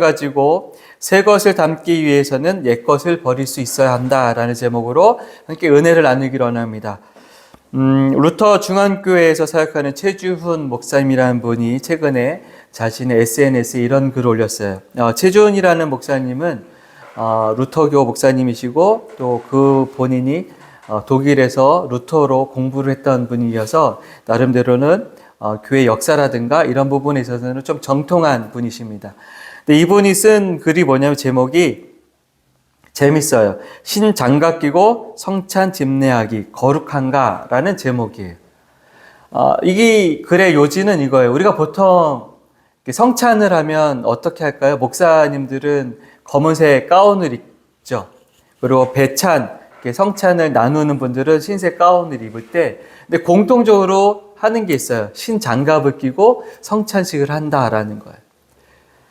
가지고 새 것을 담기 위해서는 옛 것을 버릴 수 있어야 한다라는 제목으로 함께 은혜를 나누기로 원합니다. 음, 루터 중앙교회에서 사역하는 최주훈 목사님이라는 분이 최근에 자신의 SNS에 이런 글을 올렸어요. 어, 최주훈이라는 목사님은 어, 루터교 목사님이시고 또 그 본인이 어, 독일에서 루터로 공부를 했던 분이어서 나름대로는 어, 교회 역사라든가 이런 부분에 있어서는 좀 정통한 분이십니다. 근데 이분이 쓴 글이 뭐냐면 제목이 재밌어요. 신 장갑 끼고 성찬 집례하기 거룩한가라는 제목이에요. 어, 이게 글의 요지는 이거예요. 우리가 보통 성찬을 하면 어떻게 할까요? 목사님들은 검은색 가운을 입죠. 그리고 배찬, 성찬을 나누는 분들은 흰색 가운을 입을 때, 근데 공통적으로 하는 게 있어요. 신 장갑을 끼고 성찬식을 한다라는 거예요.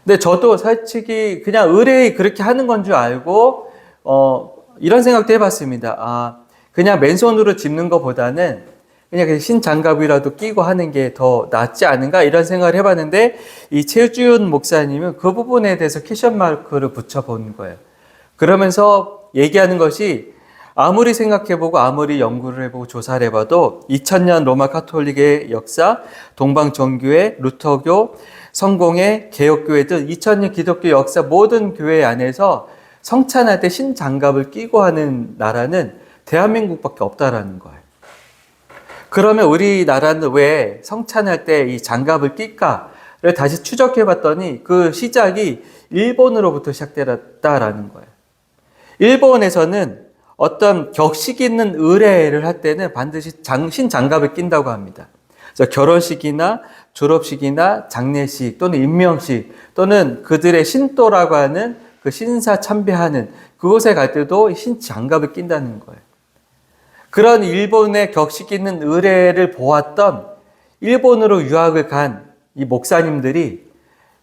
근데 저도 솔직히 그냥 의뢰이 그렇게 하는 건 줄 알고 어 이런 생각도 해봤습니다. 아 그냥 맨손으로 짚는 것보다는 그냥 그 신장갑이라도 끼고 하는 게 더 낫지 않은가 이런 생각을 해봤는데 이 최주윤 목사님은 그 부분에 대해서 캐션 마크를 붙여본 거예요. 그러면서 얘기하는 것이 아무리 생각해보고 아무리 연구를 해보고 조사를 해봐도 2000년 로마 카톨릭의 역사, 동방 정교회, 루터교, 성공회, 개혁교회 등 2000년 기독교 역사 모든 교회 안에서 성찬할 때 신장갑을 끼고 하는 나라는 대한민국밖에 없다라는 거예요. 그러면 우리나라는 왜 성찬할 때 이 장갑을 낄까를 다시 추적해 봤더니 그 시작이 일본으로부터 시작되었다라는 거예요. 일본에서는 어떤 격식 있는 의례를 할 때는 반드시 장, 신장갑을 낀다고 합니다. 그래서 결혼식이나 졸업식이나 장례식 또는 임명식 또는 그들의 신도라고 하는 그 신사 참배하는 그곳에 갈 때도 신 장갑을 낀다는 거예요. 그런 일본의 격식 있는 의례를 보았던 일본으로 유학을 간 이 목사님들이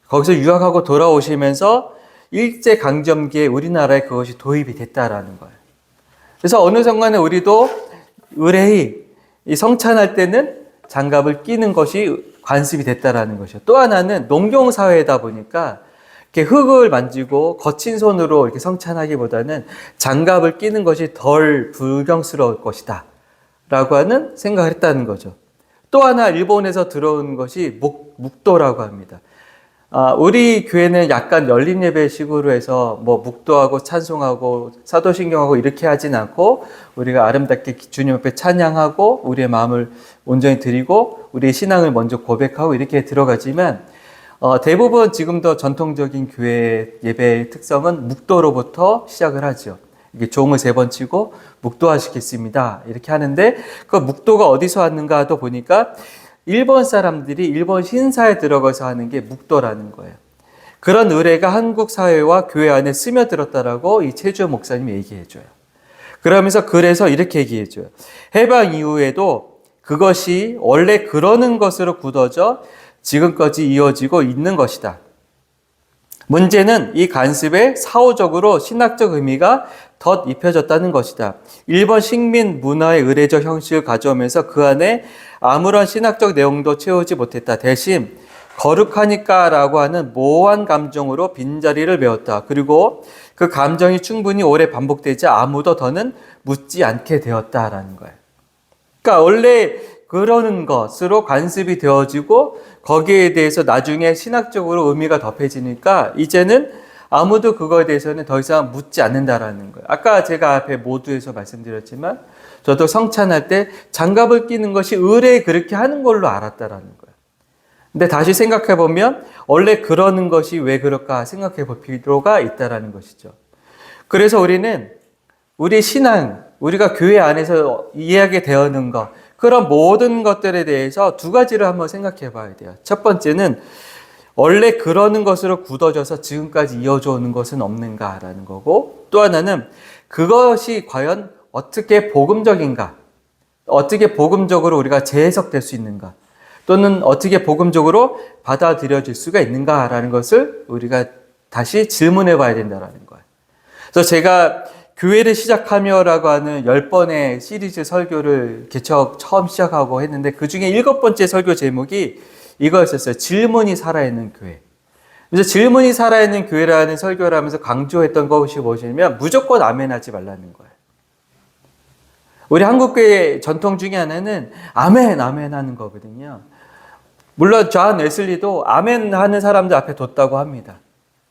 거기서 유학하고 돌아오시면서 일제 강점기에 우리나라에 그것이 도입이 됐다라는 거예요. 그래서 어느 순간에 우리도 의뢰이 이 성찬할 때는 장갑을 끼는 것이 관습이 됐다라는 것이요. 또 하나는 농경 사회다 보니까 이렇게 흙을 만지고 거친 손으로 이렇게 성찬하기보다는 장갑을 끼는 것이 덜 불경스러울 것이다. 라고 하는 생각을 했다는 거죠. 또 하나 일본에서 들어온 것이 묵, 묵도라고 합니다. 아, 우리 교회는 약간 열린 예배식으로 해서 뭐 묵도하고 찬송하고 사도신경하고 이렇게 하진 않고 우리가 아름답게 주님 앞에 찬양하고 우리의 마음을 온전히 드리고 우리의 신앙을 먼저 고백하고 이렇게 들어가지만 어, 대부분 지금도 전통적인 교회 예배의 특성은 묵도로부터 시작을 하죠. 이게 종을 세 번 치고 묵도하시겠습니다. 이렇게 하는데 그 묵도가 어디서 왔는가도 보니까 일본 사람들이 일본 신사에 들어가서 하는 게 묵도라는 거예요. 그런 의례가 한국 사회와 교회 안에 스며들었다라고 이 최주 목사님이 얘기해줘요. 그러면서 그래서 이렇게 얘기해줘요. 해방 이후에도 그것이 원래 그러는 것으로 굳어져 지금까지 이어지고 있는 것이다. 문제는 이 간습에 사후적으로 신학적 의미가 덧 입혀졌다는 것이다. 일본 식민 문화의 의례적 형식을 가져오면서 그 안에 아무런 신학적 내용도 채우지 못했다. 대신 거룩하니까라고 하는 모호한 감정으로 빈자리를 메웠다. 그리고 그 감정이 충분히 오래 반복되지 아무도 더는 묻지 않게 되었다라는 거예요. 그러니까 원래 그러는 것으로 관습이 되어지고 거기에 대해서 나중에 신학적으로 의미가 덮여지니까 이제는 아무도 그거에 대해서는 더 이상 묻지 않는다라는 거예요. 아까 제가 앞에 모두에서 말씀드렸지만 저도 성찬할 때 장갑을 끼는 것이 의뢰에 그렇게 하는 걸로 알았다라는 거예요. 근데 다시 생각해 보면 원래 그러는 것이 왜 그럴까 생각해 볼 필요가 있다라는 것이죠. 그래서 우리는 우리 신앙, 우리가 교회 안에서 이해하게 되어는 것, 그런 모든 것들에 대해서 두 가지를 한번 생각해 봐야 돼요. 첫 번째는 원래 그러는 것으로 굳어져서 지금까지 이어져 오는 것은 없는가라는 거고 또 하나는 그것이 과연 어떻게 복음적인가? 어떻게 복음적으로 우리가 재해석될 수 있는가? 또는 어떻게 복음적으로 받아들여질 수가 있는가라는 것을 우리가 다시 질문해 봐야 된다라는 거예요. 그래서 제가 교회를 시작하며라고 하는 열 번의 시리즈 설교를 개척 처음 시작하고 했는데 그 중에 일곱 번째 설교 제목이 이거였었어요. 질문이 살아있는 교회. 그래서 질문이 살아있는 교회라는 설교를 하면서 강조했던 것이 무엇이냐면 무조건 아멘 하지 말라는 거예요. 우리 한국교회 전통 중에 하나는 아멘, 아멘 하는 거거든요. 물론 존 웨슬리도 아멘 하는 사람들 앞에 뒀다고 합니다.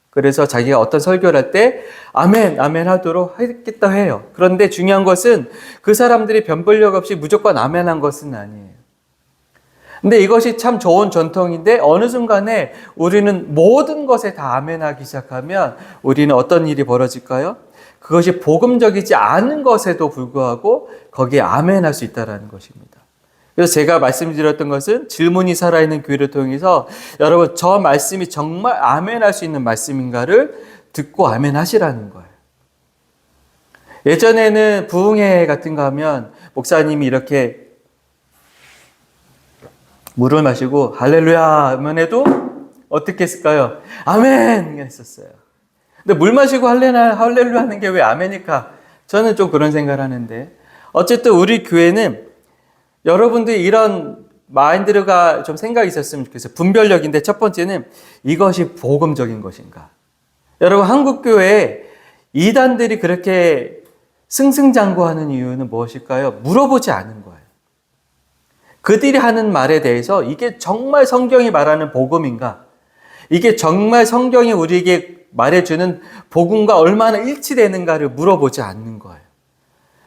그래서 자기가 어떤 설교를 할 때 아멘, 아멘 하도록 하겠다 해요. 그런데 중요한 것은 그 사람들이 변별력 없이 무조건 아멘 한 것은 아니에요. 근데 이것이 참 좋은 전통인데 어느 순간에 우리는 모든 것에 다 아멘하기 시작하면 우리는 어떤 일이 벌어질까요? 그것이 복음적이지 않은 것에도 불구하고 거기에 아멘할 수 있다라는 것입니다. 그래서 제가 말씀드렸던 것은 질문이 살아있는 교회를 통해서 여러분 저 말씀이 정말 아멘할 수 있는 말씀인가를 듣고 아멘하시라는 거예요. 예전에는 부흥회 같은 거 하면 목사님이 이렇게 물을 마시고 할렐루야 하면 해도 어떻게 했을까요? 아멘 했었어요. 근데 물 마시고 할렐루야, 할렐루야 하는 게 왜 아멘일까? 저는 좀 그런 생각을 하는데 어쨌든 우리 교회는 여러분들이 이런 마인드가 좀 생각이 있었으면 좋겠어요. 분별력인데 첫 번째는 이것이 복음적인 것인가? 여러분 한국 교회에 이단들이 그렇게 승승장구하는 이유는 무엇일까요? 물어보지 않은 거예요. 그들이 하는 말에 대해서 이게 정말 성경이 말하는 복음인가? 이게 정말 성경이 우리에게 말해주는 복음과 얼마나 일치되는가를 물어보지 않는 거예요.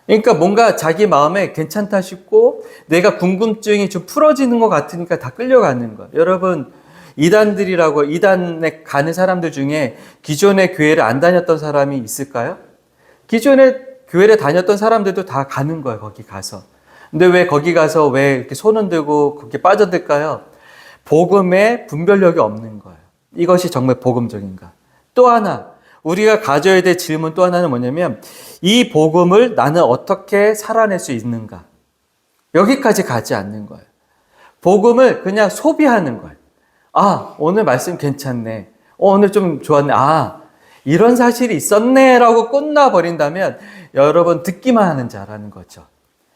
그러니까 뭔가 자기 마음에 괜찮다 싶고 내가 궁금증이 좀 풀어지는 것 같으니까 다 끌려가는 거예요. 여러분, 이단들이라고 이단에 가는 사람들 중에 기존의 교회를 안 다녔던 사람이 있을까요? 기존에 교회를 다녔던 사람들도 다 가는 거예요, 거기 가서. 근데 왜 거기 가서 왜 이렇게 손 흔들고 그렇게 빠져들까요? 복음에 분별력이 없는 거예요. 이것이 정말 복음적인가? 또 하나, 우리가 가져야 될 질문 또 하나는 뭐냐면, 이 복음을 나는 어떻게 살아낼 수 있는가? 여기까지 가지 않는 거예요. 복음을 그냥 소비하는 거예요. 아, 오늘 말씀 괜찮네. 어, 오늘 좀 좋았네. 아, 이런 사실이 있었네. 라고 끝나버린다면 여러분 듣기만 하는 자라는 거죠.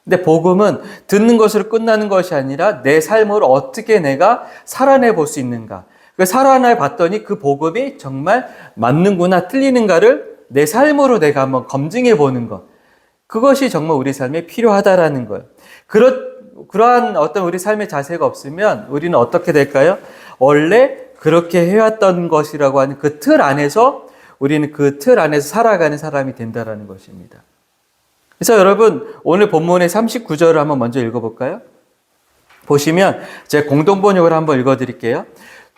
근데 복음은 듣는 것으로 끝나는 것이 아니라 내 삶을 어떻게 내가 살아내 볼 수 있는가. 그 살아내 봤더니 그 복음이 정말 맞는구나, 틀리는가를 내 삶으로 내가 한번 검증해 보는 것. 그것이 정말 우리 삶에 필요하다라는 거예요. 그렇, 그러한 어떤 우리 삶의 자세가 없으면 우리는 어떻게 될까요? 원래 그렇게 해왔던 것이라고 하는 그 틀 안에서 우리는 그 틀 안에서 살아가는 사람이 된다라는 것입니다. 그래서 여러분 오늘 본문의 39절을 한번 먼저 읽어볼까요? 보시면 제 공동 번역을 한번 읽어드릴게요.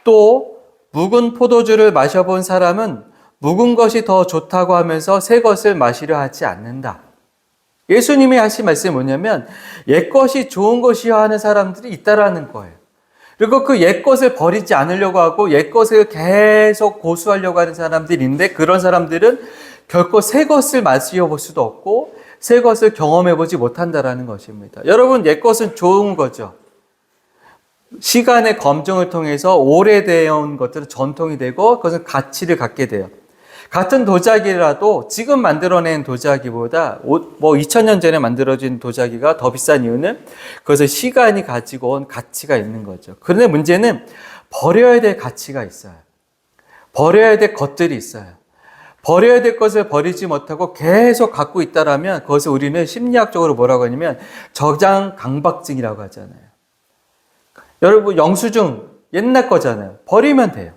또 묵은 포도주를 마셔본 사람은 묵은 것이 더 좋다고 하면서 새 것을 마시려 하지 않는다. 예수님이 하신 말씀이 뭐냐면 옛 것이 좋은 것이야 하는 사람들이 있다라는 거예요. 그리고 그 옛 것을 버리지 않으려고 하고 옛 것을 계속 고수하려고 하는 사람들이 있는데 그런 사람들은 결코 새 것을 마시어 볼 수도 없고 새 것을 경험해 보지 못한다라는 것입니다. 여러분 옛 것은 좋은 거죠. 시간의 검증을 통해서 오래되어 것들은 전통이 되고 그것은 가치를 갖게 돼요. 같은 도자기라도 지금 만들어낸 도자기보다 뭐 2000년 전에 만들어진 도자기가 더 비싼 이유는 그것을 시간이 가지고 온 가치가 있는 거죠. 그런데 문제는 버려야 될 가치가 있어요. 버려야 될 것들이 있어요. 버려야 될 것을 버리지 못하고 계속 갖고 있다라면 그것을 우리는 심리학적으로 뭐라고 하냐면 저장 강박증이라고 하잖아요. 여러분 영수증 옛날 거잖아요. 버리면 돼요.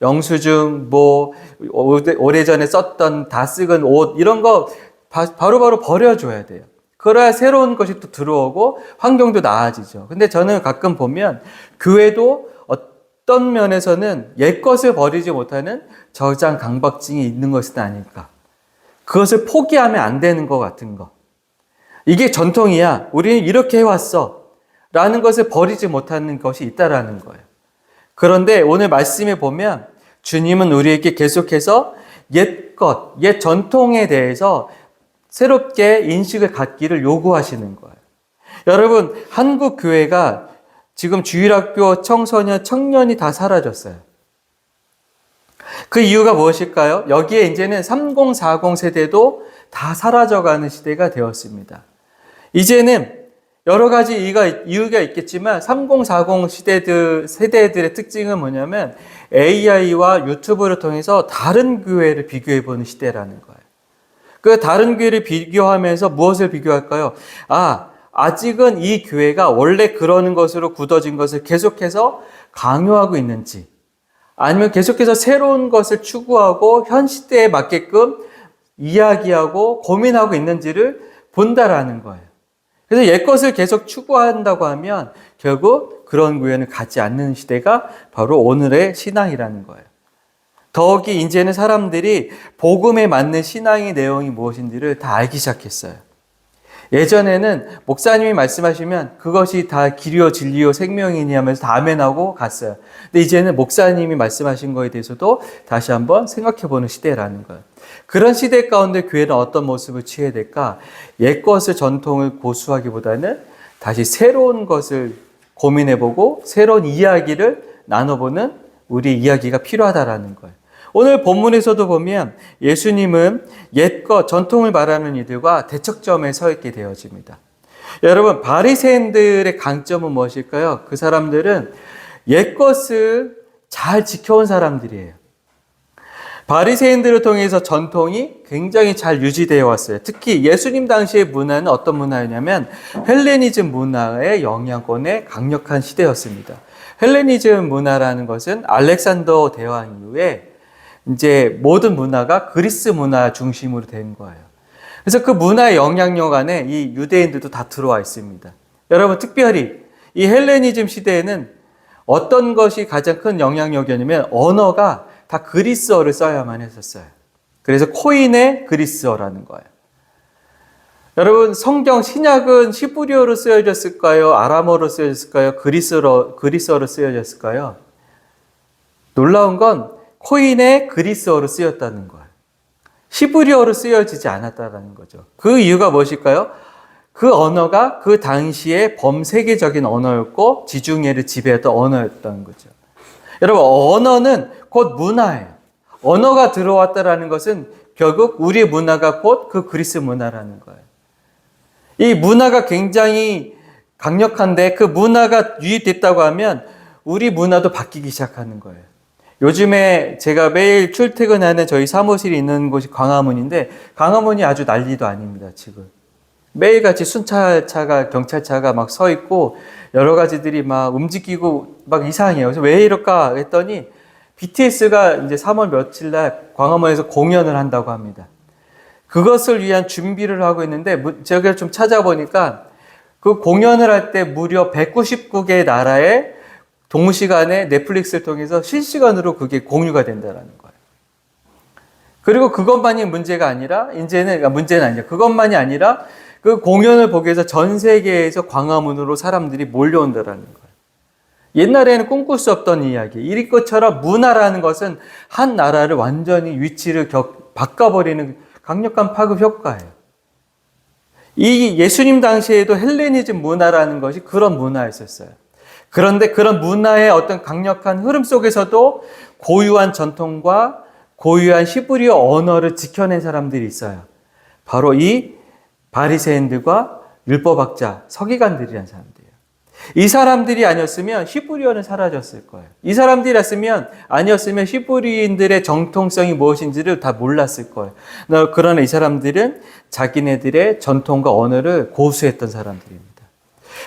영수증, 뭐, 오래전에 썼던 다 썩은 옷, 이런 거 바로바로 바로 버려줘야 돼요. 그래야 새로운 것이 또 들어오고 환경도 나아지죠. 근데 저는 가끔 보면 교회도 어떤 면에서는 옛 것을 버리지 못하는 저장 강박증이 있는 것은 아닐까. 그것을 포기하면 안 되는 것 같은 거. 이게 전통이야. 우리는 이렇게 해왔어. 라는 것을 버리지 못하는 것이 있다라는 거예요. 그런데 오늘 말씀에 보면 주님은 우리에게 계속해서 옛 것, 옛 전통에 대해서 새롭게 인식을 갖기를 요구하시는 거예요. 여러분, 한국 교회가 지금 주일학교 청소년, 청년이 다 사라졌어요. 그 이유가 무엇일까요? 여기에 이제는 3040 세대도 다 사라져가는 시대가 되었습니다. 이제는 여러 가지 이유가, 이유가 있겠지만 3040 시대들, 세대들의 특징은 뭐냐면 AI와 유튜브를 통해서 다른 교회를 비교해 보는 시대라는 거예요. 그 다른 교회를 비교하면서 무엇을 비교할까요? 아, 아직은 이 교회가 원래 그러는 것으로 굳어진 것을 계속해서 강요하고 있는지, 아니면 계속해서 새로운 것을 추구하고 현 시대에 맞게끔 이야기하고 고민하고 있는지를 본다라는 거예요. 그래서 옛 것을 계속 추구한다고 하면 결국 그런 구현을 갖지 않는 시대가 바로 오늘의 신앙이라는 거예요. 더욱이 이제는 사람들이 복음에 맞는 신앙의 내용이 무엇인지를 다 알기 시작했어요. 예전에는 목사님이 말씀하시면 그것이 다 길이요 진리요 생명이니 하면서 다 아멘하고 갔어요. 근데 이제는 목사님이 말씀하신 거에 대해서도 다시 한번 생각해 보는 시대라는 거예요. 그런 시대 가운데 교회는 어떤 모습을 취해야 될까? 옛 것을 전통을 고수하기보다는 다시 새로운 것을 고민해 보고 새로운 이야기를 나눠보는 우리 이야기가 필요하다라는 거예요. 오늘 본문에서도 보면 예수님은 옛것 전통을 말하는 이들과 대척점에 서 있게 되어집니다. 여러분 바리새인들의 강점은 무엇일까요? 그 사람들은 옛것을 잘 지켜온 사람들이에요. 바리새인들을 통해서 전통이 굉장히 잘 유지되어 왔어요. 특히 예수님 당시의 문화는 어떤 문화였냐면 헬레니즘 문화의 영향권에 강력한 시대였습니다. 헬레니즘 문화라는 것은 알렉산더 대왕 이후에 이제 모든 문화가 그리스 문화 중심으로 된 거예요. 그래서 그 문화의 영향력 안에 이 유대인들도 다 들어와 있습니다. 여러분 특별히 이 헬레니즘 시대에는 어떤 것이 가장 큰 영향력이었냐면 언어가 다 그리스어를 써야만 했었어요. 그래서 코인의 그리스어라는 거예요. 여러분 성경 신약은 시브리어로 쓰여졌을까요? 아람어로 쓰여졌을까요? 그리스어로 그리스어로 쓰여졌을까요? 놀라운 건 코인의 그리스어로 쓰였다는 거예요. 시브리어로 쓰여지지 않았다는 거죠. 그 이유가 무엇일까요? 그 언어가 그 당시에 범세계적인 언어였고 지중해를 지배했던 언어였던 거죠. 여러분 언어는 곧 문화예요. 언어가 들어왔다라는 것은 결국 우리의 문화가 곧 그 그리스 문화라는 거예요. 이 문화가 굉장히 강력한데 그 문화가 유입됐다고 하면 우리 문화도 바뀌기 시작하는 거예요. 요즘에 제가 매일 출퇴근하는 저희 사무실이 있는 곳이 광화문인데 광화문이 아주 난리도 아닙니다, 지금. 매일같이 순찰차가 경찰차가 막 서 있고 여러 가지들이 막 움직이고 막 이상해요. 그래서 왜 이럴까 했더니 BTS가 이제 3월 며칠 날 광화문에서 공연을 한다고 합니다. 그것을 위한 준비를 하고 있는데 제가 좀 찾아보니까 그 공연을 할 때 무려 199개 나라에 동시간에 넷플릭스를 통해서 실시간으로 그게 공유가 된다는 거예요. 그리고 그것만이 문제가 아니라 이제는 아, 문제는 아니죠. 그것만이 아니라 그 공연을 보기 위해서 전 세계에서 광화문으로 사람들이 몰려온다라는 거예요. 옛날에는 꿈꿀 수 없던 이야기. 이 것처럼 문화라는 것은 한 나라를 완전히 위치를 격, 바꿔버리는 강력한 파급 효과예요. 이 예수님 당시에도 헬레니즘 문화라는 것이 그런 문화였었어요. 그런데 그런 문화의 어떤 강력한 흐름 속에서도 고유한 전통과 고유한 시브리어 언어를 지켜낸 사람들이 있어요. 바로 이 바리새인들과 율법학자, 서기관들이라는 사람들이에요. 이 사람들이 아니었으면 시브리어는 사라졌을 거예요. 이 사람들이었으면 아니었으면 시브리인들의 정통성이 무엇인지를 다 몰랐을 거예요. 그러나 이 사람들은 자기네들의 전통과 언어를 고수했던 사람들입니다.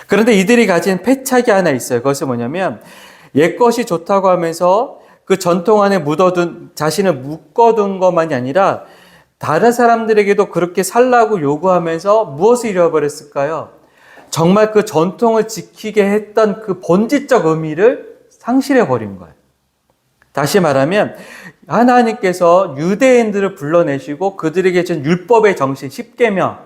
그런데 이들이 가진 패착이 하나 있어요. 그것이 뭐냐면 옛것이 좋다고 하면서 그 전통 안에 묻어둔 자신을 묶어둔 것만이 아니라 다른 사람들에게도 그렇게 살라고 요구하면서 무엇을 잃어버렸을까요? 정말 그 전통을 지키게 했던 그 본질적 의미를 상실해 버린 거예요. 다시 말하면 하나님께서 유대인들을 불러내시고 그들에게 준 율법의 정신 10계명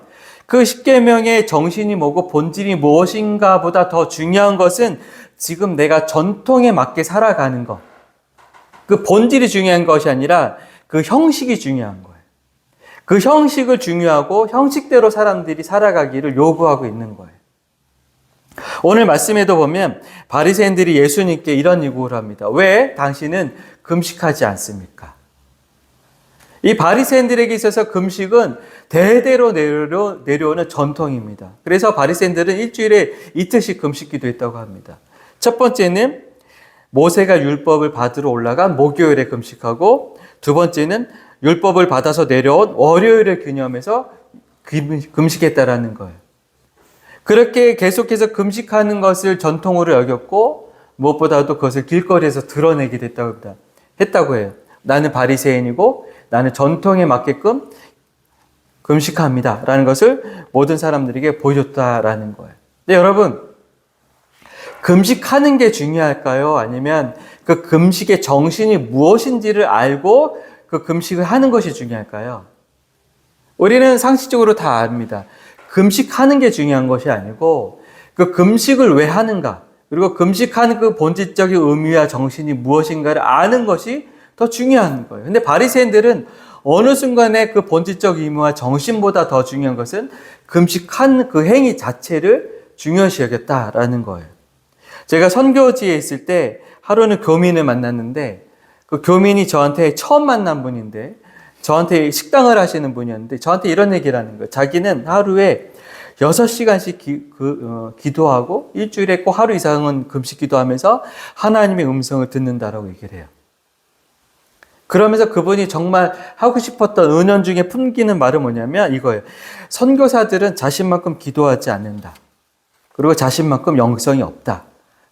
그 10계명의 정신이 뭐고 본질이 무엇인가 보다 더 중요한 것은 지금 내가 전통에 맞게 살아가는 것. 그 본질이 중요한 것이 아니라 그 형식이 중요한 거예요. 그 형식을 중요하고 형식대로 사람들이 살아가기를 요구하고 있는 거예요. 오늘 말씀에도 보면 바리새인들이 예수님께 이런 요구를 합니다. 왜 당신은 금식하지 않습니까? 이 바리새인들에게 있어서 금식은 대대로 내려, 내려오는 전통입니다. 그래서 바리새인들은 일주일에 이틀씩 금식기도 했다고 합니다. 첫 번째는 모세가 율법을 받으러 올라간 목요일에 금식하고 두 번째는 율법을 받아서 내려온 월요일을 기념해서 금- 금식했다라는 거예요. 그렇게 계속해서 금식하는 것을 전통으로 여겼고 무엇보다도 그것을 길거리에서 드러내게 됐다고. 했다고 해요. 나는 바리새인이고 나는 전통에 맞게끔 금식합니다 라는 것을 모든 사람들에게 보여줬다라는 거예요. 근데 여러분 금식하는 게 중요할까요? 아니면 그 금식의 정신이 무엇인지를 알고 그 금식을 하는 것이 중요할까요? 우리는 상식적으로 다 압니다. 금식하는 게 중요한 것이 아니고 그 금식을 왜 하는가 그리고 금식하는 그 본질적인 의미와 정신이 무엇인가를 아는 것이 더 중요한 거예요. 근데 바리새인들은 어느 순간에 그 본질적 의미와 정신보다 더 중요한 것은 금식한 그 행위 자체를 중요시 여겼다라는 거예요. 제가 선교지에 있을 때 하루는 교민을 만났는데 그 교민이 저한테 처음 만난 분인데 저한테 식당을 하시는 분이었는데 저한테 이런 얘기를 하는 거예요. 자기는 하루에 6시간씩 기, 그, 어, 기도하고 일주일에 꼭 하루 이상은 금식 기도하면서 하나님의 음성을 듣는다라고 얘기를 해요. 그러면서 그분이 정말 하고 싶었던 은연 중에 품기는 말은 뭐냐면 이거예요. 선교사들은 자신만큼 기도하지 않는다. 그리고 자신만큼 영성이 없다.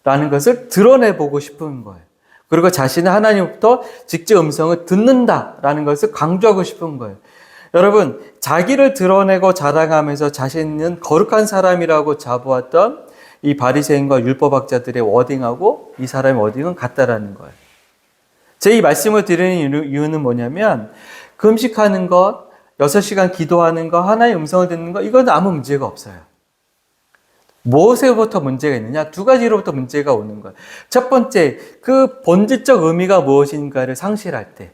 라는 것을 드러내보고 싶은 거예요. 그리고 자신은 하나님부터 직접 음성을 듣는다 라는 것을 강조하고 싶은 거예요. 여러분, 자기를 드러내고 자랑하면서 자신은 거룩한 사람이라고 자부했던 이 바리새인과 율법학자들의 워딩하고 이 사람의 워딩은 같다라는 거예요. 제 이 말씀을 드리는 이유는 뭐냐면 금식하는 것, 6시간 기도하는 것, 하나의 음성을 듣는 것 이건 아무 문제가 없어요. 무엇에부터 문제가 있느냐? 두 가지로부터 문제가 오는 거예요. 첫 번째, 그 본질적 의미가 무엇인가를 상실할 때,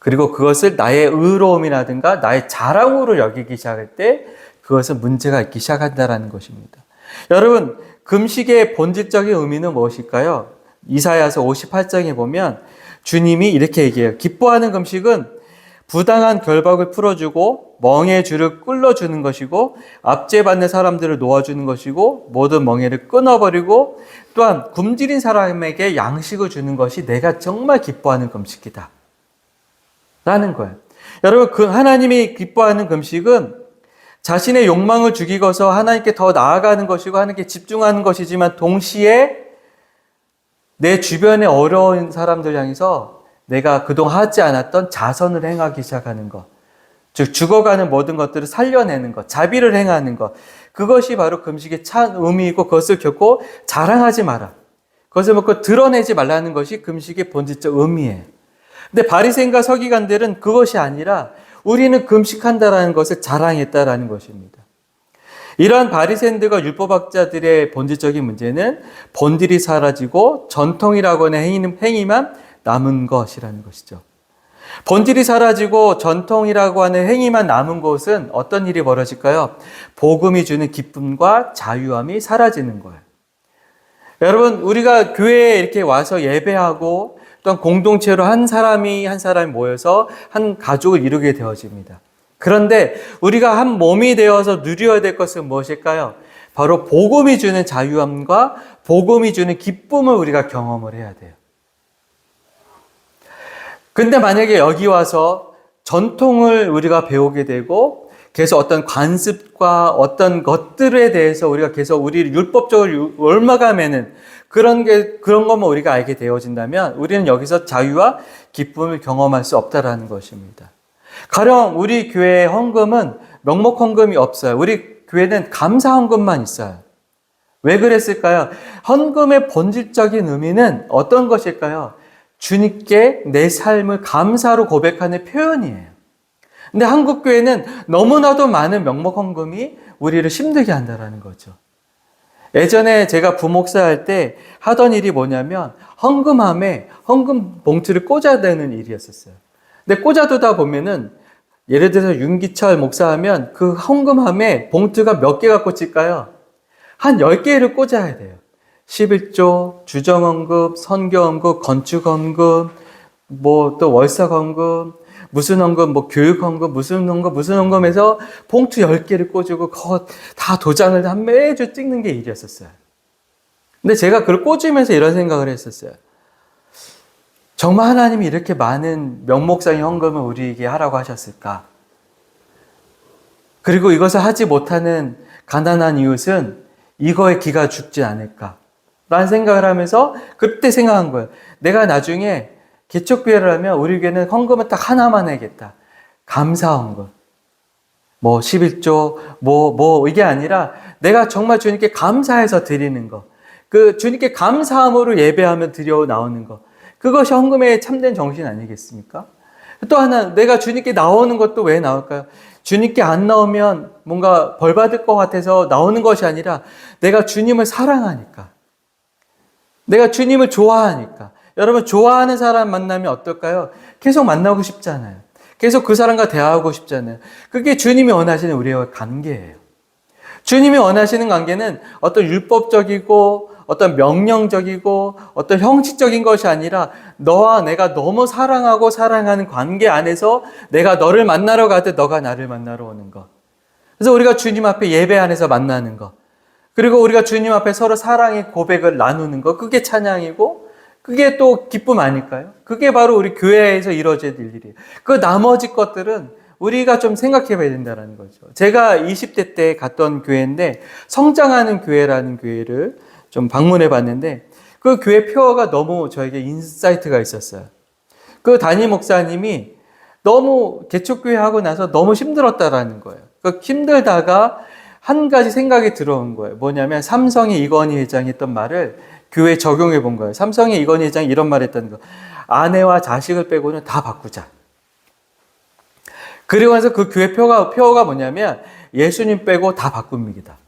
그리고 그것을 나의 의로움이라든가 나의 자랑으로 여기기 시작할 때, 그것은 문제가 있기 시작한다는 것입니다. 여러분, 금식의 본질적인 의미는 무엇일까요? 이사야서 58장에 보면 주님이 이렇게 얘기해요. 기뻐하는 금식은 부당한 결박을 풀어주고 멍에 줄을 끌어주는 것이고 압제받는 사람들을 놓아주는 것이고 모든 멍에를 끊어버리고 또한 굶주린 사람에게 양식을 주는 것이 내가 정말 기뻐하는 금식이다. 라는 거예요. 여러분, 그 하나님이 기뻐하는 금식은 자신의 욕망을 죽이고서 하나님께 더 나아가는 것이고 하나님께 집중하는 것이지만 동시에 내 주변에 어려운 사람들 향해서 내가 그동안 하지 않았던 자선을 행하기 시작하는 것. 즉, 죽어가는 모든 것들을 살려내는 것, 자비를 행하는 것. 그것이 바로 금식의 참 의미이고 그것을 결코 자랑하지 마라. 그것을 먹고 드러내지 말라는 것이 금식의 본질적 의미예요. 근데 바리새인과 서기관들은 그것이 아니라 우리는 금식한다라는 것을 자랑했다라는 것입니다. 이러한 바리새인들과 율법학자들의 본질적인 문제는 본질이 사라지고 전통이라고 하는 행위만 남은 것이라는 것이죠. 본질이 사라지고 전통이라고 하는 행위만 남은 곳은 어떤 일이 벌어질까요? 복음이 주는 기쁨과 자유함이 사라지는 거예요. 여러분, 우리가 교회에 이렇게 와서 예배하고 또한 공동체로 한 사람이 한 사람이 모여서 한 가족을 이루게 되어집니다. 그런데 우리가 한 몸이 되어서 누려야 될 것은 무엇일까요? 바로 복음이 주는 자유함과 복음이 주는 기쁨을 우리가 경험을 해야 돼요. 근데 만약에 여기 와서 전통을 우리가 배우게 되고 계속 어떤 관습과 어떤 것들에 대해서 우리가 계속 우리 율법적으로 옮아가면은 그런 게 그런 것만 우리가 알게 되어진다면 우리는 여기서 자유와 기쁨을 경험할 수 없다라는 것입니다. 가령 우리 교회 헌금은 명목 헌금이 없어요. 우리 교회는 감사 헌금만 있어요. 왜 그랬을까요? 헌금의 본질적인 의미는 어떤 것일까요? 주님께 내 삶을 감사로 고백하는 표현이에요. 근데 한국 교회는 너무나도 많은 명목 헌금이 우리를 힘들게 한다라는 거죠. 예전에 제가 부목사 할 때 하던 일이 뭐냐면 헌금함에 헌금 봉투를 꽂아대는 일이었었어요. 근데 꽂아두다 보면은 예를 들어서 윤기철 목사하면 그 헌금함에 봉투가 몇 개가 꽂힐까요? 한 10개를 꽂아야 돼요. 11조, 주정헌금, 선교헌금, 건축헌금, 뭐 또 월사헌금, 무슨 헌금, 뭐 교육 헌금, 무슨 헌금, 무슨 헌금에서 봉투 10개를 꽂고 다 도장을 한 매주 찍는 게 일이었었어요. 근데 제가 그걸 꽂으면서 이런 생각을 했었어요. 정말 하나님이 이렇게 많은 명목상의 헌금을 우리에게 하라고 하셨을까? 그리고 이것을 하지 못하는 가난한 이웃은 이거에 기가 죽지 않을까? 라는 생각을 하면서 그때 생각한 거예요. 내가 나중에 개척교회를 하면 우리 교회는 헌금은 딱 하나만 해야겠다. 감사 헌금. 뭐 11조, 뭐, 뭐, 이게 아니라 내가 정말 주님께 감사해서 드리는 거. 그 주님께 감사함으로 예배하며 드려 나오는 거. 그것이 헌금의 참된 정신 아니겠습니까? 또 하나, 내가 주님께 나오는 것도 왜 나올까요? 주님께 안 나오면 뭔가 벌 받을 것 같아서 나오는 것이 아니라 내가 주님을 사랑하니까. 내가 주님을 좋아하니까. 여러분, 좋아하는 사람 만나면 어떨까요? 계속 만나고 싶잖아요. 계속 그 사람과 대화하고 싶잖아요. 그게 주님이 원하시는 우리의 관계예요. 주님이 원하시는 관계는 어떤 율법적이고 어떤 명령적이고 어떤 형식적인 것이 아니라 너와 내가 너무 사랑하고 사랑하는 관계 안에서 내가 너를 만나러 가듯 너가 나를 만나러 오는 것. 그래서 우리가 주님 앞에 예배 안에서 만나는 것. 그리고 우리가 주님 앞에 서로 사랑의 고백을 나누는 것. 그게 찬양이고 그게 또 기쁨 아닐까요? 그게 바로 우리 교회에서 이루어질 일이에요. 그 나머지 것들은 우리가 좀 생각해 봐야 된다는 거죠. 제가 20대 때 갔던 교회인데 성장하는 교회라는 교회를 좀 방문해 봤는데 그 교회 표어가 너무 저에게 인사이트가 있었어요. 그 담임 목사님이 너무 개척교회 하고 나서 너무 힘들었다라는 거예요. 그 힘들다가 한 가지 생각이 들어온 거예요. 뭐냐면 삼성의 이건희 회장이 했던 말을 교회에 적용해 본 거예요. 삼성의 이건희 회장이 이런 말 했다는 거. 아내와 자식을 빼고는 다 바꾸자. 그리고 나서 그 교회 표가, 표어가 뭐냐면 예수님 빼고 다 바꿉니다.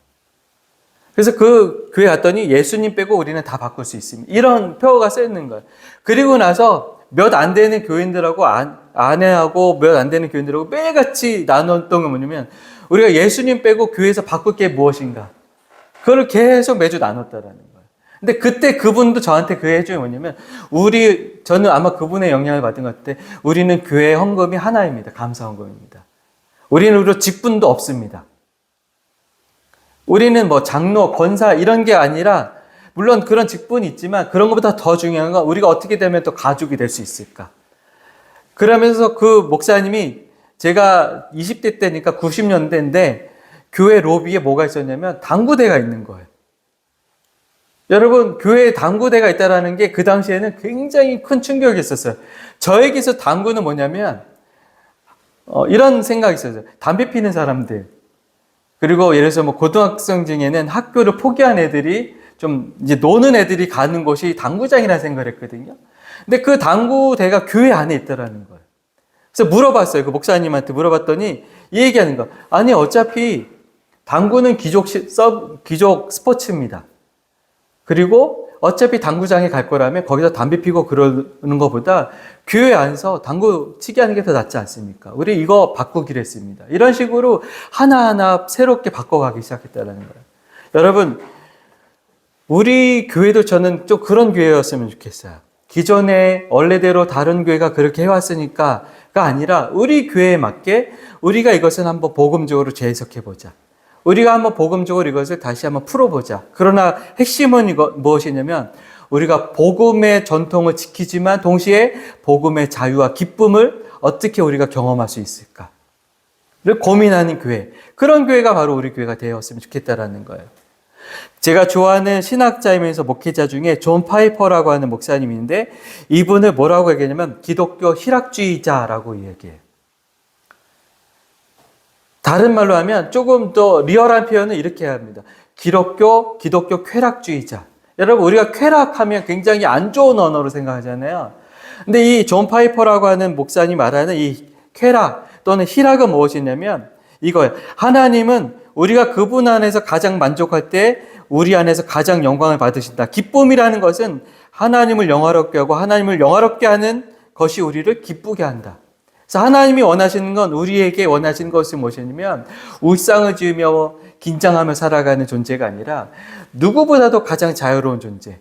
그래서 그 교회 갔더니 예수님 빼고 우리는 다 바꿀 수 있습니다. 이런 표어가 써 있는 거예요. 그리고 나서 몇 안 되는 교인들하고 안, 아내하고 몇 안 되는 교인들하고 매일같이 나눴던 건 뭐냐면 우리가 예수님 빼고 교회에서 바꿀 게 무엇인가. 그걸 계속 매주 나눴다라는 거예요. 근데 그때 그분도 저한테 그 해줘요 뭐냐면 우리 저는 아마 그분의 영향을 받은 것 같아. 우리는 교회 헌금이 하나입니다. 감사 헌금입니다. 우리는 우리 직분도 없습니다. 우리는 뭐 장로, 권사 이런 게 아니라 물론 그런 직분이 있지만 그런 것보다 더 중요한 건 우리가 어떻게 되면 또 가족이 될 수 있을까. 그러면서 그 목사님이 제가 20대 때니까 90년대인데 교회 로비에 뭐가 있었냐면 당구대가 있는 거예요. 여러분, 교회에 당구대가 있다라는 게 그 당시에는 굉장히 큰 충격이 있었어요. 저에게서 당구는 뭐냐면, 어, 이런 생각이 있었어요. 담배 피는 사람들. 그리고 예를 들어서 뭐 고등학생 중에는 학교를 포기한 애들이 좀 이제 노는 애들이 가는 곳이 당구장이라는 생각을 했거든요. 근데 그 당구대가 교회 안에 있더라는 거예요. 그래서 물어봤어요. 그 목사님한테 물어봤더니 이 얘기하는 거. 아니, 어차피 당구는 귀족, 귀족 스포츠입니다. 그리고 어차피 당구장에 갈 거라면 거기서 담배 피고 그러는 것보다 교회 안에서 당구 치기 하는 게 더 낫지 않습니까? 우리 이거 바꾸기로 했습니다. 이런 식으로 하나하나 새롭게 바꿔가기 시작했다는 거예요. 여러분, 우리 교회도 저는 좀 그런 교회였으면 좋겠어요. 기존에 원래대로 다른 교회가 그렇게 해왔으니까가 아니라 우리 교회에 맞게 우리가 이것을 한번 복음적으로 재해석해보자. 우리가 한번 복음적으로 이것을 다시 한번 풀어보자. 그러나 핵심은 이거 무엇이냐면 우리가 복음의 전통을 지키지만 동시에 복음의 자유와 기쁨을 어떻게 우리가 경험할 수 있을까? 를 고민하는 교회. 그런 교회가 바로 우리 교회가 되었으면 좋겠다라는 거예요. 제가 좋아하는 신학자이면서 목회자 중에 존 파이퍼라고 하는 목사님인데 이분을 뭐라고 얘기하냐면 기독교 희락주의자라고 얘기해요. 다른 말로 하면 조금 더 리얼한 표현은 이렇게 합니다. 기독교, 기독교 쾌락주의자. 여러분, 우리가 쾌락하면 굉장히 안 좋은 언어로 생각하잖아요. 근데 이 존 파이퍼라고 하는 목사님 말하는 이 쾌락 또는 희락은 무엇이냐면 이거예요. 하나님은 우리가 그분 안에서 가장 만족할 때 우리 안에서 가장 영광을 받으신다. 기쁨이라는 것은 하나님을 영화롭게 하고 하나님을 영화롭게 하는 것이 우리를 기쁘게 한다. 그래서 하나님이 원하시는 건 우리에게 원하시는 것은 무엇이냐면 울상을 지으며 긴장하며 살아가는 존재가 아니라 누구보다도 가장 자유로운 존재.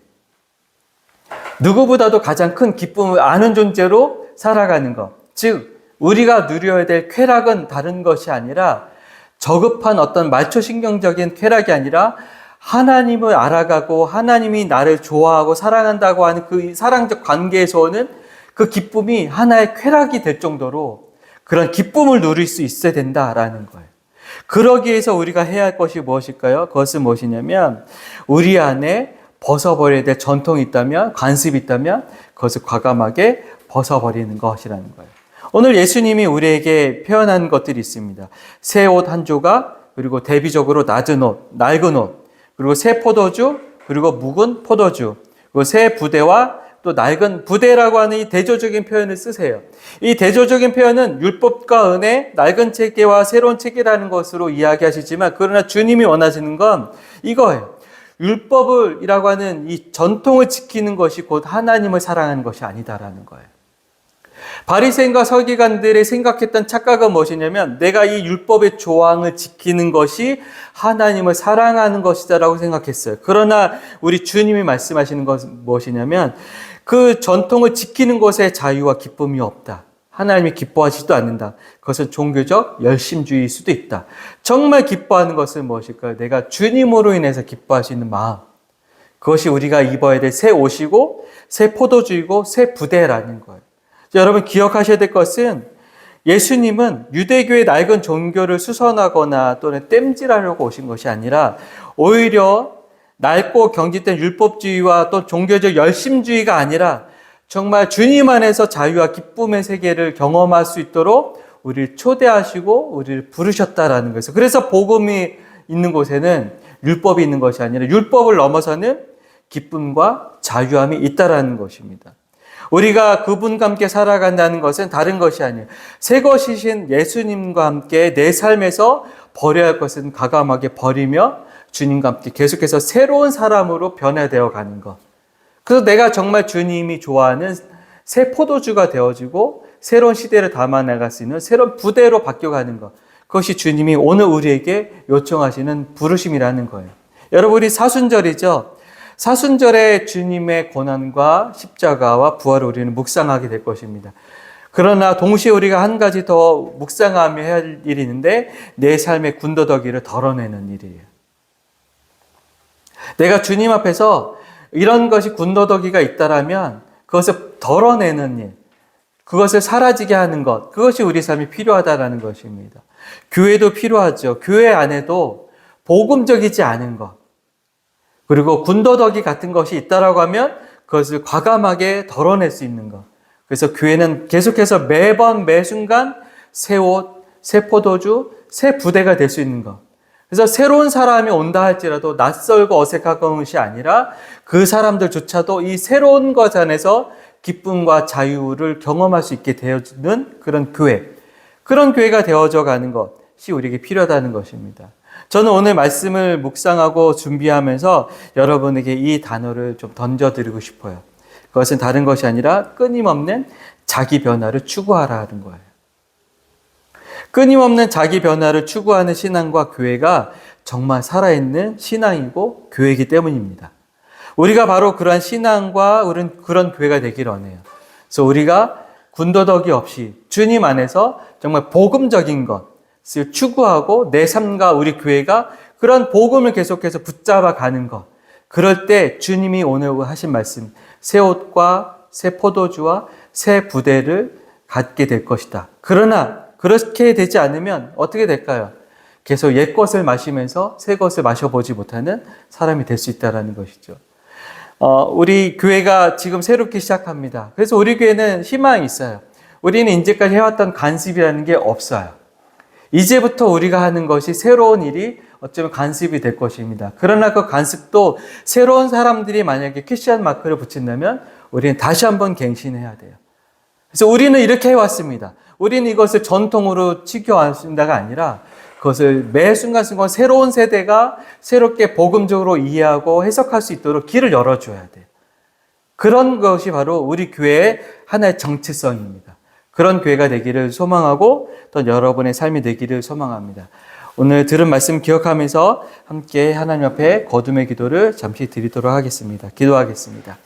누구보다도 가장 큰 기쁨을 아는 존재로 살아가는 것. 즉, 우리가 누려야 될 쾌락은 다른 것이 아니라 저급한 어떤 말초신경적인 쾌락이 아니라 하나님을 알아가고 하나님이 나를 좋아하고 사랑한다고 하는 그 사랑적 관계에서 오는 그 기쁨이 하나의 쾌락이 될 정도로 그런 기쁨을 누릴 수 있어야 된다라는 거예요. 그러기 위해서 우리가 해야 할 것이 무엇일까요? 그것은 무엇이냐면 우리 안에 벗어버려야 될 전통이 있다면 관습이 있다면 그것을 과감하게 벗어버리는 것이라는 거예요. 오늘 예수님이 우리에게 표현한 것들이 있습니다. 새 옷 한 조각, 그리고 대비적으로 낮은 옷, 낡은 옷, 그리고 새 포도주, 그리고 묵은 포도주, 그리고 새 부대와 또 낡은 부대라고 하는 이 대조적인 표현을 쓰세요. 이 대조적인 표현은 율법과 은혜, 낡은 체계와 새로운 체계라는 것으로 이야기하시지만 그러나 주님이 원하시는 건 이거예요. 율법을이라고 하는 이 전통을 지키는 것이 곧 하나님을 사랑하는 것이 아니다라는 거예요. 바리새인과 서기관들이 생각했던 착각은 무엇이냐면 내가 이 율법의 조항을 지키는 것이 하나님을 사랑하는 것이다라고 생각했어요. 그러나 우리 주님이 말씀하시는 것은 무엇이냐면 그 전통을 지키는 것에 자유와 기쁨이 없다. 하나님이 기뻐하지도 않는다. 그것은 종교적 열심주의일 수도 있다. 정말 기뻐하는 것은 무엇일까요? 내가 주님으로 인해서 기뻐할 수 있는 마음. 그것이 우리가 입어야 될 새 옷이고 새 포도주이고 새 부대라는 거예요. 여러분 기억하셔야 될 것은 예수님은 유대교의 낡은 종교를 수선하거나 또는 땜질하려고 오신 것이 아니라 오히려 낡고 경직된 율법주의와 또 종교적 열심주의가 아니라 정말 주님 안에서 자유와 기쁨의 세계를 경험할 수 있도록 우리를 초대하시고 우리를 부르셨다라는 거죠. 그래서 복음이 있는 곳에는 율법이 있는 것이 아니라 율법을 넘어서는 기쁨과 자유함이 있다라는 것입니다. 우리가 그분과 함께 살아간다는 것은 다른 것이 아니에요. 새 것이신 예수님과 함께 내 삶에서 버려야 할 것은 과감하게 버리며 주님과 함께 계속해서 새로운 사람으로 변화되어 가는 것. 그래서 내가 정말 주님이 좋아하는 새 포도주가 되어지고 새로운 시대를 담아나갈 수 있는 새로운 부대로 바뀌어가는 것. 그것이 주님이 오늘 우리에게 요청하시는 부르심이라는 거예요. 여러분, 우리 사순절이죠? 사순절에 주님의 고난과 십자가와 부활을 우리는 묵상하게 될 것입니다. 그러나 동시에 우리가 한 가지 더 묵상하며 해야 할 일이 있는데 내 삶의 군더더기를 덜어내는 일이에요. 내가 주님 앞에서 이런 것이 군더더기가 있다라면 그것을 덜어내는 일, 그것을 사라지게 하는 것, 그것이 우리 삶이 필요하다라는 것입니다. 교회도 필요하죠. 교회 안에도 복음적이지 않은 것, 그리고 군더더기 같은 것이 있다라고 하면 그것을 과감하게 덜어낼 수 있는 것. 그래서 교회는 계속해서 매번 매 순간 새 옷, 새 포도주, 새 부대가 될 수 있는 것. 그래서 새로운 사람이 온다 할지라도 낯설고 어색한 것이 아니라 그 사람들조차도 이 새로운 것 안에서 기쁨과 자유를 경험할 수 있게 되어주는 그런 교회. 그런 교회가 되어져 가는 것이 우리에게 필요하다는 것입니다. 저는 오늘 말씀을 묵상하고 준비하면서 여러분에게 이 단어를 좀 던져드리고 싶어요. 그것은 다른 것이 아니라 끊임없는 자기 변화를 추구하라 하는 거예요. 끊임없는 자기 변화를 추구하는 신앙과 교회가 정말 살아있는 신앙이고 교회이기 때문입니다. 우리가 바로 그러한 신앙과 그런 교회가 되기를 원해요. 그래서 우리가 군더더기 없이 주님 안에서 정말 복음적인 것을 추구하고 내 삶과 우리 교회가 그런 복음을 계속해서 붙잡아 가는 것. 그럴 때 주님이 오늘 하신 말씀, 새 옷과 새 포도주와 새 부대를 갖게 될 것이다. 그러나 그렇게 되지 않으면 어떻게 될까요? 계속 옛 것을 마시면서 새 것을 마셔보지 못하는 사람이 될 수 있다는 것이죠. 어, 우리 교회가 지금 새롭게 시작합니다. 그래서 우리 교회는 희망이 있어요. 우리는 이제까지 해왔던 간습이라는 게 없어요. 이제부터 우리가 하는 것이 새로운 일이 어쩌면 간습이 될 것입니다. 그러나 그 간습도 새로운 사람들이 만약에 퀴시안 마크를 붙인다면 우리는 다시 한번 갱신해야 돼요. 그래서 우리는 이렇게 해왔습니다. 우리는 이것을 전통으로 지켜왔습니다가 아니라 그것을 매 순간순간 새로운 세대가 새롭게 복음적으로 이해하고 해석할 수 있도록 길을 열어줘야 돼요. 그런 것이 바로 우리 교회의 하나의 정체성입니다. 그런 교회가 되기를 소망하고 또 여러분의 삶이 되기를 소망합니다. 오늘 들은 말씀 기억하면서 함께 하나님 앞에 거둠의 기도를 잠시 드리도록 하겠습니다. 기도하겠습니다.